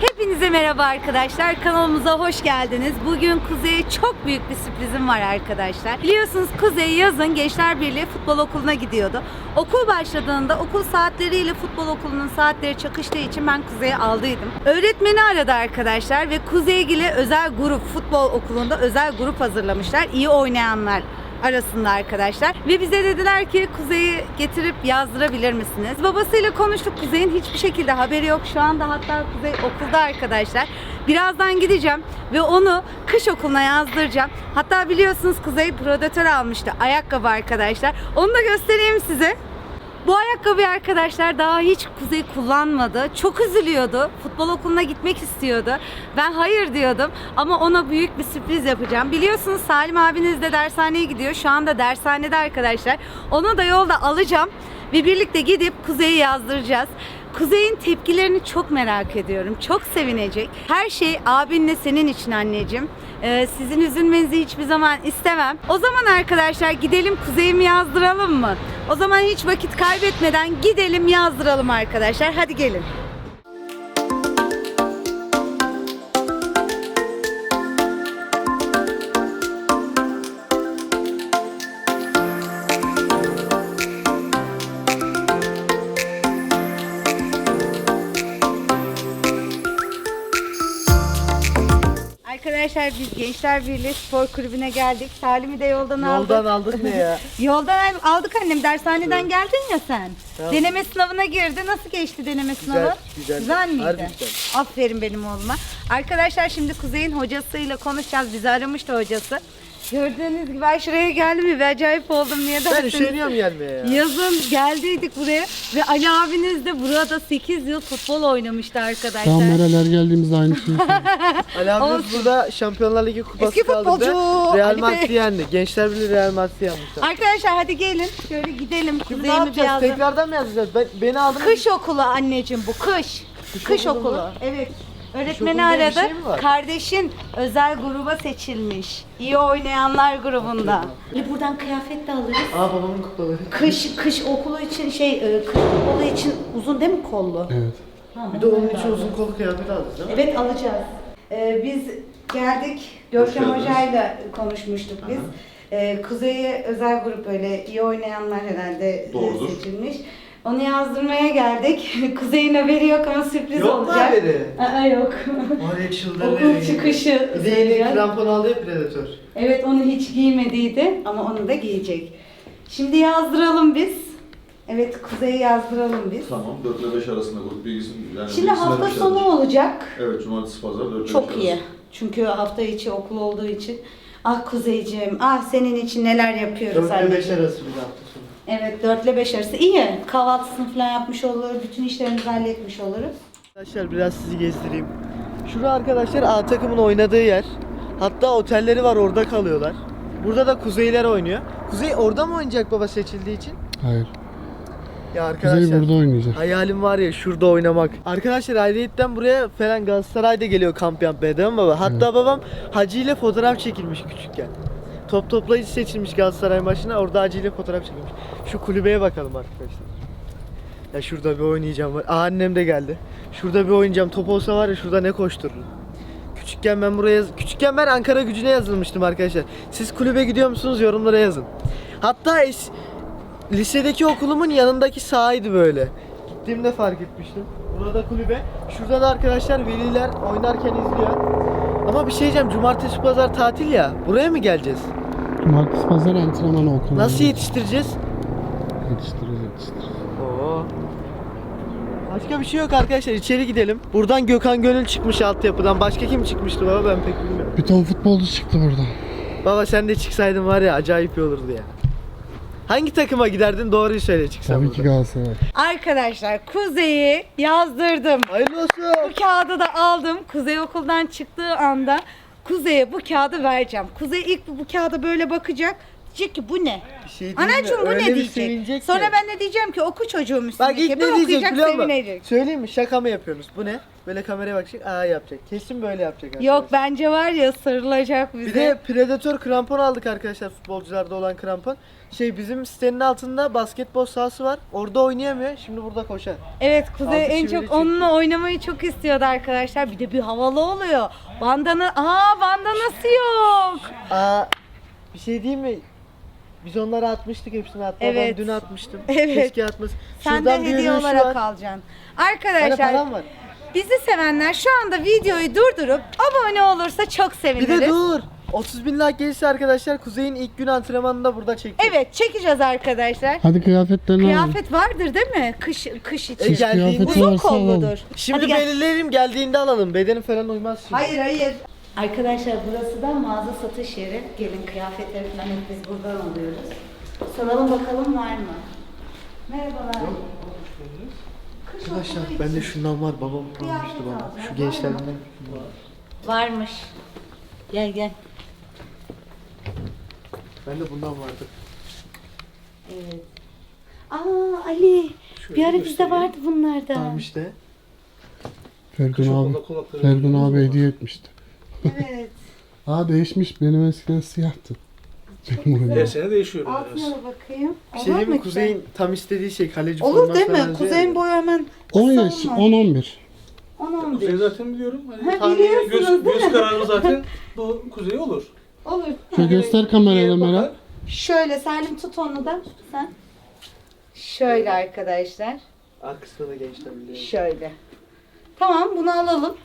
Hepinize merhaba arkadaşlar. Kanalımıza hoş geldiniz. Bugün Kuzey'e çok büyük bir sürprizim var arkadaşlar. Biliyorsunuz Kuzey yazın Gençler Birliği futbol okuluna gidiyordu. Okul başladığında okul saatleriyle futbol okulunun saatleri çakıştığı için ben Kuzey'i aldıydım. Öğretmeni aradı arkadaşlar ve Kuzeygil'e özel grup futbol okulunda özel grup hazırlamışlar. İyi oynayanlar arasında arkadaşlar. Ve bize dediler ki Kuzey'i getirip yazdırabilir misiniz? Babasıyla konuştuk. Kuzey'in hiçbir şekilde haberi yok. Şu anda hatta Kuzey okulda arkadaşlar. Birazdan gideceğim ve onu kış okuluna yazdıracağım. Hatta biliyorsunuz Kuzey prodotör almıştı. Ayakkabı arkadaşlar. Onu da göstereyim size. Bu ayakkabıyı arkadaşlar daha hiç Kuzey kullanmadı. Çok üzülüyordu. Futbol okuluna gitmek istiyordu. Ben hayır diyordum ama ona büyük bir sürpriz yapacağım. Biliyorsunuz Salim abiniz de dershaneye gidiyor. Şu anda dershanede arkadaşlar. Onu da yolda alacağım ve birlikte gidip Kuzey'i yazdıracağız. Kuzey'in tepkilerini çok merak ediyorum. Çok sevinecek. Her şey abinle senin için anneciğim. Ee, sizin üzülmenizi hiçbir zaman istemem. O zaman arkadaşlar gidelim Kuzey'imi yazdıralım mı? O zaman hiç vakit kaybetmeden gidelim yazdıralım arkadaşlar. Hadi gelin. Arkadaşlar biz Gençler Birliği Spor Kulübü'ne geldik. Salim'i de yoldan, aldık. Yoldan aldık ne ya? Yoldan al- aldık annem. Dershaneden geldin ya sen. Tamam. Deneme sınavına girdi. Nasıl geçti deneme sınavı? güzel. miydi? Harbi güzel. Aferin benim oğluma. Arkadaşlar şimdi Kuzey'in hocasıyla konuşacağız. Bizi aramıştı hocası. Gördüğünüz gibi ben şuraya geldim ve acayip oldum. Niye Ben derseniz- üşeniyorum gelmeye ya. Yazın geldiydik buraya ve Ali abiniz de burada 8 yıl futbol oynamıştı arkadaşlar. Kamereler geldiğimizde aynı şeyi söylüyor. Ali abimiz Olsun. burada Şampiyonlar Ligi kupası Eski kaldırdı. futbolcu Real Ali Bey. Madrid yendi. Gençler Birliği Real Madrid yenmişler. Arkadaşlar hadi gelin. Şöyle gidelim. Şimdi ne Kuzey'imi yapacağız? yazdım. Tekrardan mı yazacağız? Ben, beni aldın mı? Kış okulu anneciğim bu kış. Kış, okulu okulu. mu? Evet. Öğretmeni bir aradı. şey mi var? Kardeşin özel gruba seçilmiş. İyi oynayanlar grubunda. Ve buradan kıyafet de alırız. Aa babamın kupaları. Kış kış okulu için şey e, kış okulu için uzun değil mi kollu? Evet. Ha, Bir de onun için uzun kol kıyafet aldık değil mi? Evet alacağız. Ee, biz geldik. Görkem Hoca'yla konuşmuştuk biz. Ee, Kuzey'e özel grup böyle iyi oynayanlar herhalde e, Doğrudur. seçilmiş. Onu yazdırmaya geldik. Kuzey'in haberi yok ama sürpriz Yok mu olacak. haberi? Aa, yok. Var ya çıldırdı. Okul çıkışı. Bir de yeni söylüyor. krampon aldı ya Predator. Evet onu hiç giymediydi ama onu da giyecek. Şimdi yazdıralım biz. Evet Kuzey'i yazdıralım biz. Tamam 4 ile 5 arasında grup bilgisini yani Şimdi bilgisini hafta vermişlerdir. sonu olacak. Evet cumartesi pazar 4 ile 5 Çok arası. iyi. Çünkü hafta içi okul olduğu için. Ah Kuzeyciğim, ah senin için neler yapıyoruz 4 ile anneciğim. 5 arası bir hafta. Evet 4 ile 5 arası iyi. Kahvaltısını falan yapmış olur, bütün işlerimizi halletmiş oluruz. Arkadaşlar biraz sizi gezdireyim. Şurada arkadaşlar A takımın oynadığı yer. Hatta otelleri var orada kalıyorlar. Burada da Kuzeyler oynuyor. Kuzey orada mı oynayacak baba seçildiği için? Hayır. Ya arkadaşlar. Kuzey burada oynayacak. Hayalim var ya şurada oynamak. Arkadaşlar ayrıyetten buraya falan Galatasaray'da geliyor kamp yapmaya değil mi baba? Hatta babam Hacı ile fotoğraf çekilmiş küçükken. Top toplayıcı seçilmiş Galatasaray maçına orada Hacı ile fotoğraf çekilmiş. Şu kulübeye bakalım arkadaşlar. Ya şurada bir oynayacağım. Aa, annem de geldi. Şurada bir oynayacağım. Top olsa var ya şurada ne koştururum. Küçükken ben buraya küçükken ben Ankara Gücü'ne yazılmıştım arkadaşlar. Siz kulübe gidiyor musunuz? Yorumlara yazın. Hatta es- lisedeki okulumun yanındaki sahaydı böyle. Gittiğimde fark etmiştim. Burada kulübe. Şurada da arkadaşlar veliler oynarken izliyor. Ama bir şey diyeceğim. Cumartesi pazar tatil ya. Buraya mı geleceğiz? Cumartesi pazar antrenman okulu. Nasıl yetiştireceğiz? Yetiştiririz yetiştiririz. Oo. Başka bir şey yok arkadaşlar. İçeri gidelim. Buradan Gökhan Gönül çıkmış altyapıdan. Başka kim çıkmıştı baba ben pek bilmiyorum. Bir ton futbolcu çıktı buradan. Baba sen de çıksaydın var ya acayip iyi olurdu ya. Hangi takıma giderdin doğruyu söyle çıksan Tabii ki buradan. Galatasaray. Arkadaşlar Kuzey'i yazdırdım. Hayırlı olsun. Bu kağıdı da aldım. Kuzey okuldan çıktığı anda Kuzey'e bu kağıdı vereceğim. Kuzey ilk bu, bu kağıda böyle bakacak. Diyecek ki bu ne? Bir şey mi? Anacığım bu Öyle ne bir diyecek? ki. Sonra ben de diyeceğim ki oku çocuğum Bak ilk ne diyecek okuyacak biliyor musun? sevinecek. Söyleyeyim mi? Şaka mı yapıyorsunuz? Bu ne? Böyle kameraya bakacak. Aa yapacak. Kesin böyle yapacak arkadaşlar. Yok bence var ya sarılacak bize. Bir de Predator krampon aldık arkadaşlar futbolcularda olan krampon. Şey bizim sitenin altında basketbol sahası var. Orada oynayamıyor. Şimdi burada koşar. Evet Kuzey Altı en çivili çok çıktı. onunla oynamayı çok istiyordu arkadaşlar. Bir de bir havalı oluyor. Bandana, aa bandanası yok. Aa bir şey diyeyim mi? Biz onları atmıştık hepsini hatta Evet. ben dün atmıştım. Evet. Keşke atmas. Sen de hediye ürün şu olarak var. alacaksın. Hani Arkadaşlar var. bizi sevenler şu anda videoyu durdurup abone olursa çok Bir seviniriz. de dur. 30 bin like gelirse arkadaşlar Kuzey'in ilk gün antrenmanını da burada çekeceğiz. Evet çekeceğiz arkadaşlar. Hadi kıyafetlerini alalım. Kıyafet vardır değil mi? Kış kış E, için. Kış geldiğinde- Uzun varsa alalım. kolludur. Şimdi Hadi gel. belirleyelim geldiğinde alalım. Bedeni falan uymaz şimdi. Hayır hayır. Arkadaşlar burası da mağaza satış yeri. Gelin kıyafetleri falan hep biz buradan alıyoruz. Soralım bakalım var mı? Merhabalar. Kış Arkadaşlar okulu bende için şundan var babam Kıyafet almıştı bana. alacağım. Şu Var gençlerden. varmış. Gel gel. Bende bundan vardı. Evet. Aa Ali. Şöyle bir ara bizde göstereyim. vardı bunlardan. Tamam işte. Ferdun abi, Ferdun abi hediye etmişti. Evet. Aa değişmiş. Benim eskiden siyahtı. Benim oyun. Her sene değişiyor biraz. Altına bakayım. Bir şey Olur diyeyim mu mi? ki? Kuzey'in tam istediği şey kaleci Olur forması değil mi? yazıyor Kuzey'in boyu hemen 10 yaş, kısa mı? 10-11. 10 Kuzey 11. zaten biliyorum. Hani Ha, biliyorsunuz göz, değil göz mi? kararı zaten bu kuzey olur. Olur. Şöyle göster kameraya. Meral. Şöyle Salim tut onu da sen. Şöyle arkadaşlar. Arkasında da gençler biliyor. Şöyle. Tamam bunu alalım.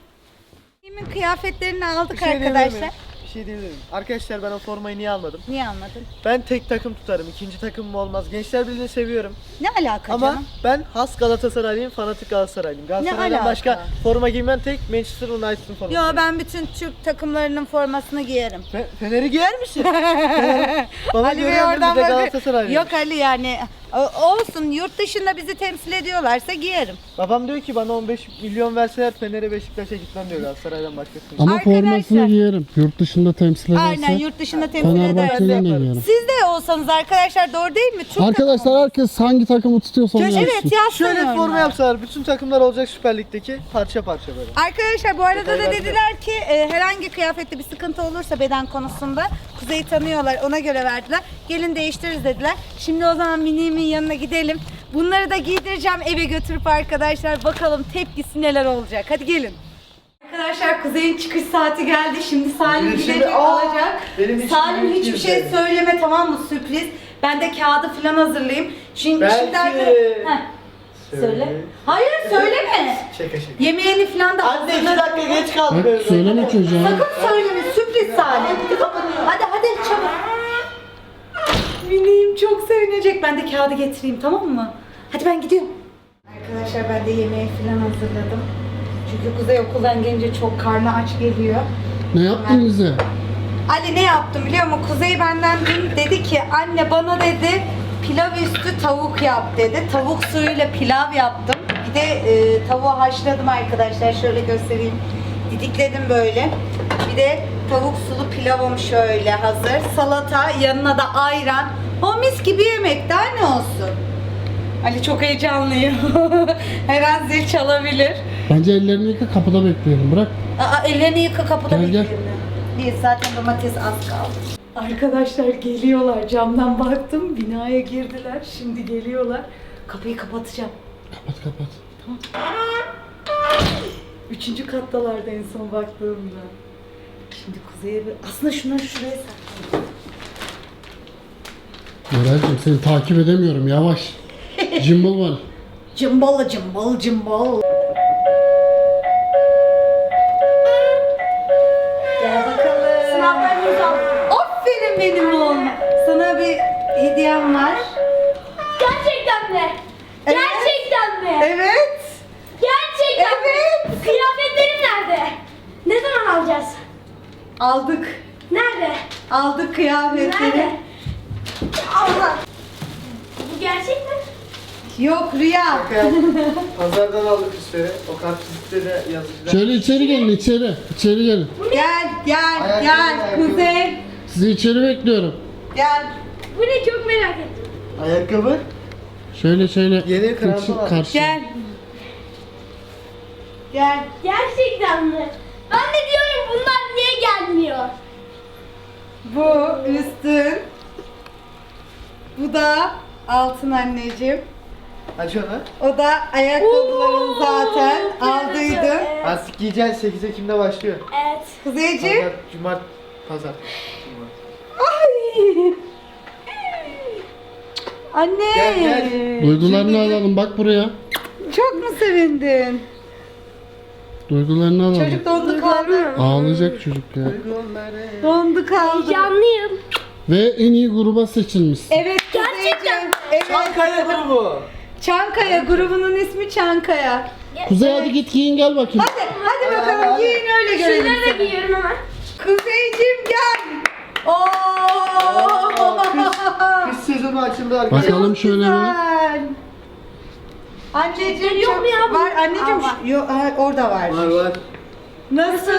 Kimin kıyafetlerini aldık şey arkadaşlar. Bir şey diyebilir miyim? Arkadaşlar ben o formayı niye almadım? Niye almadın? Ben tek takım tutarım. ikinci takımım olmaz. Gençler Birliği'ni seviyorum. Ne alaka Ama canım? ben has Galatasaraylıyım, fanatik Galatasaraylıyım. Galatasaray'dan alaka? başka forma giymem tek Manchester United'ın forması. Yo ben bütün Türk takımlarının formasını giyerim. Fe- Fener'i giyer misin? Baba Ali Bey görüyorum oradan bir de bakıyor. Galatasaraylıyım. Yok Ali yani o- olsun yurt dışında bizi temsil ediyorlarsa giyerim. Babam diyor ki bana 15 milyon verseler Fener'e Beşiktaş'a gitmem diyor Galatasaray'dan başkasına. Ama Arkadaşlar- formasını giyerim. Yurt dışında temsil ederse. Aynen yurt dışında temsil de giyerim. Siz de olsanız arkadaşlar doğru değil mi? Türk Arkadaşlar herkes hangi takımı tutuyorsa onu yazsın. Evet yazsın Şöyle forma yapsalar bütün takımlar olacak Süper Lig'deki parça parça böyle. Arkadaşlar bu arada da dediler ki e, herhangi kıyafette bir sıkıntı olursa beden konusunda Kuzey'i tanıyorlar ona göre verdiler. Gelin değiştiririz dediler. Şimdi o zaman Mini'min yanına gidelim. Bunları da giydireceğim eve götürüp arkadaşlar bakalım tepkisi neler olacak. Hadi gelin. Arkadaşlar Kuzey'in çıkış saati geldi. Şimdi Salim Benim şimdi- gidecek Aa, alacak. benim Salim büyük hiçbir bir şey şey. söyleme tamam mı sürpriz. Ben de kağıdı falan hazırlayayım. Şimdi Belki- şimdi Heh, Söyle. Hayır söyleme. Şaka şaka. Yemeğini falan da Anne iki hazırla. dakika geç kaldı. Bak, söyleme çocuğa. Sakın söyleme sürpriz Salim. Hadi hadi. Çok sevinecek. Ben de kağıdı getireyim tamam mı? Hadi ben gidiyorum. Arkadaşlar ben de yemeği falan hazırladım. Çünkü Kuzey okuldan gelince çok karnı aç geliyor. Ne yaptın bize? Ali ne yaptım biliyor musun? Kuzey benden dün dedi ki anne bana dedi pilav üstü tavuk yap dedi. Tavuk suyuyla pilav yaptım. Bir de e, tavuğu haşladım arkadaşlar. Şöyle göstereyim. Didikledim böyle. Bir de tavuk sulu pilavım şöyle hazır. Salata yanına da ayran. O mis gibi yemek daha ne olsun? Ali çok heyecanlıyım. Her an zil çalabilir. Bence ellerini yıka kapıda bekleyelim. Bırak. Aa, ellerini yıka kapıda Gel, gel. bekleyelim. Bir zaten domates az kaldı. Arkadaşlar geliyorlar. Camdan baktım. Binaya girdiler. Şimdi geliyorlar. Kapıyı kapatacağım. Kapat kapat. Üçüncü kattalardı en son baktığımda. Şimdi kuzeye bir... Aslında şunları şuraya saklayayım. Meral'cim seni takip edemiyorum. Yavaş. Cimbal var. Cımbal cımbal. Gel bakalım. Sınavlarınızı al. Aferin benim oğlum. Sana bir hediyem var. Gerçekten mi? Evet. Gerçekten mi? Evet. Gerçekten Evet. mi? Kıyafetlerim nerede? Ne zaman alacağız? Aldık. Nerede? Aldık kıyafetleri. Nerede? Allah. Bu gerçek mi? Yok rüya. Pazardan aldık üstleri. O kartvizitleri de yazıcılar. Şöyle içeri gelin içeri. İçeri gelin. Gel gel gel. Kuzey. Sizi içeri bekliyorum. Gel. Bu ne çok merak ettim. Ayakkabı. Şöyle şöyle. Yeni var. karşı. Gel. Gel. Gerçekten mi? Ben de diyorum bunlar niye gelmiyor? Bu üstün. Bu da altın anneciğim. Aç onu. O da ayakkabıların zaten aldıydım. evet. Artık giyeceksin 8 Ekim'de başlıyor. Evet. Kuzeyciğim. Pazar, Cumart, Pazar. Ay. Anne. Gel, gel. Duygularını alalım bak buraya. Çok mu sevindin? Duygularını alalım. Çocuk dondu kaldı. Ağlayacak çocuk ya. Dondu kaldı. Heyecanlıyım. Ve en iyi gruba seçilmişsin. Evet Gerçekten Kuzeyciğim. mi? Evet. Çankaya grubu. Çankaya grubunun ismi Çankaya. Kuzey hadi git giyin gel bakayım. Hadi hadi bakalım hadi. giyin öyle görelim Şunları da giyiyorum hemen. Kuzeyciğim gel. Oo. Kış sezonu açıldı arkadaşlar. Bakalım şöyle bir. Güzel. Anneciğim Yok mu ya bu? var. Anneciğim Aa, var. şu- yok ha, orada var. Var var. Nasıl?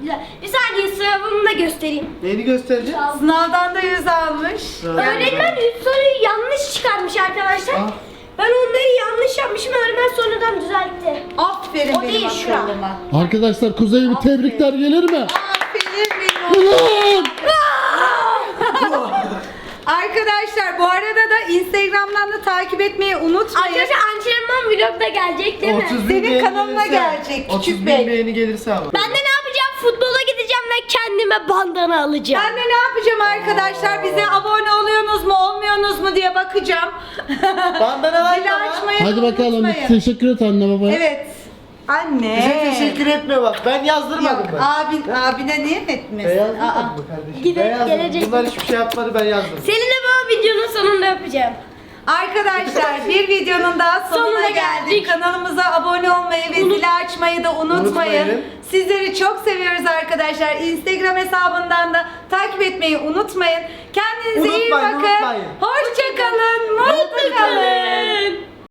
Güzel. Bir saniye sınavımı da göstereyim. Neyini göstereceksin? Sınavdan da yüz almış. Öğretmen üç soruyu yanlış çıkarmış arkadaşlar. Ah. Ben onları yanlış yapmışım. Öğretmen sonradan düzeltti. Aferin O benim değil, şura. akıllıma. Arkadaşlar Kuzey'e bir tebrikler gelir mi? Aferin benim Ulan! Arkadaşlar bu arada da Instagram'dan da takip etmeyi unutmayın. Arkadaşlar antrenman vlog da gelecek değil mi? 30 bin Senin beğeni kanalına gelirse- gelecek, 30 küçük bin bey. beğeni gelirse ama. Ben de kendime bandana alacağım. Ben de ne yapacağım arkadaşlar? Bize abone oluyorsunuz mu, olmuyorsunuz mu diye bakacağım. Bandana var Zili mı? açmayı Hadi bakalım unutmayın. teşekkür et anne babaya. Evet. Anne. Bize teşekkür etmiyor bak. Ben yazdırmadım Yok, ben. abin, abine niye Ben etmesin? yazdırmadım Aa. mı kardeşim? Gide- ben yazdım. gelecek. Bunlar hiçbir şey yapmadı ben yazdım. Seninle bu videonun sonunda yapacağım. Arkadaşlar bir videonun daha sonuna, Sonuna geldik. geldik. Kanalımıza abone olmayı ve zili açmayı da unutmayın. Unutmayın. Sizleri çok seviyoruz arkadaşlar. Instagram hesabından da takip etmeyi unutmayın. Kendinize iyi Unutmayın, bakın. unutmayın. Hoşçakalın. Mutlu kalın.